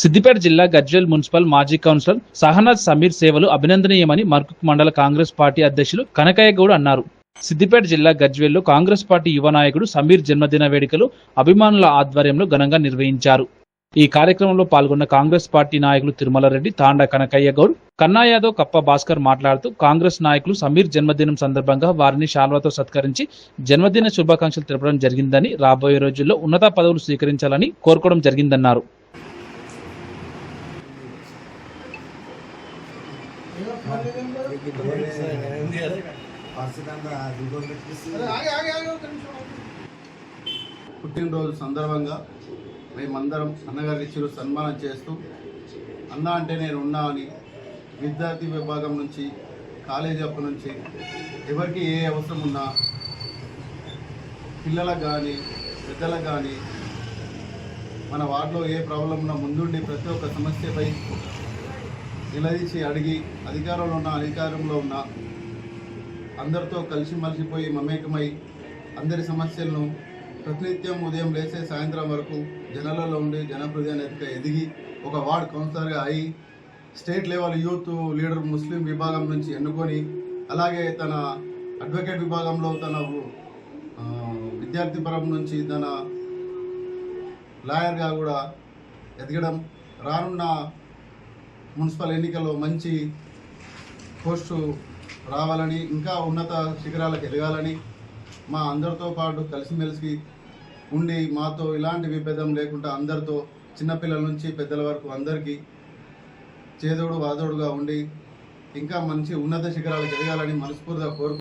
సిద్దిపేట జిల్లా గజ్వేల్ మున్సిపల్ మాజీ కౌన్సిలర్ సహనాజ్ సమీర్ సేవలు అభినందనీయమని మర్కుక్ మండల కాంగ్రెస్ పార్టీ అధ్యక్షులు కనకయ్య గౌడ్ అన్నారు. సిద్దిపేట జిల్లా గజ్వేల్లో కాంగ్రెస్ పార్టీ యువ నాయకుడు సమీర్ జన్మదిన వేడుకలు అభిమానుల ఆధ్వర్యంలో ఘనంగా నిర్వహించారు. ఈ కార్యక్రమంలో పాల్గొన్న కాంగ్రెస్ పార్టీ నాయకులు తిరుమలరెడ్డి తాండ తాండా కనకయ్య గౌడ్ కన్నా యాదవ్ కప్ప భాస్కర్ మాట్లాడుతూ కాంగ్రెస్ నాయకులు సమీర్ జన్మదినం సందర్భంగా వారిని శాల్వాతో సత్కరించి జన్మదిన శుభాకాంక్షలు తెలపడం జరిగిందని రాబోయే రోజుల్లో ఉన్నత పదవులు స్వీకరించాలని కోరుకోవడం జరిగిందన్నారు. పుట్టినరోజు సందర్భంగా మేమందరం అన్నగారి ఇచ్చిన సన్మానం చేస్తూ అన్న అంటే నేను ఉన్నా అని విద్యార్థి విభాగం నుంచి కాలేజీ అప్పు నుంచి ఎవరికి ఏ అవసరం ఉన్నా పిల్లలకు కానీ పెద్దలకు కానీ మన వార్డులో ఏ ప్రాబ్లం ఉన్నా ముందుండి ప్రతి ఒక్క సమస్యపై నిలదీసి అడిగి అధికారంలో ఉన్న అధికారంలో ఉన్న అందరితో కలిసి మలిసిపోయి మమేకమై అందరి సమస్యలను ప్రతినిత్యం ఉదయం లేసే సాయంత్రం వరకు జనాలలో ఉండి జనప్రతినిధిగా ఎదిగి ఒక వార్డ్ కౌన్సిలర్గా అయి state level youth leader Muslim విభాగం నుంచి ఎన్నుకొని అలాగే తన అడ్వకేట్ విభాగంలో తన విద్యార్థి పరం నుంచి తన లాయర్గా కూడా ఎదగడం రానున్న మున్సిపల్ ఎన్నికల్లో మంచి పోస్టు రావాలని ఇంకా ఉన్నత శిఖరాలకు ఎదగాలని మా అందరితో పాటు కలిసిమెలిసి ఉండి మాతో ఇలాంటి విభేదం లేకుండా అందరితో చిన్నపిల్లల నుంచి పెద్దల వరకు అందరికీ చేదోడు వాదోడుగా ఉండి ఇంకా మంచి ఉన్నత శిఖరాలకు ఎదగాలని మనస్ఫూర్తిగా కోరుకు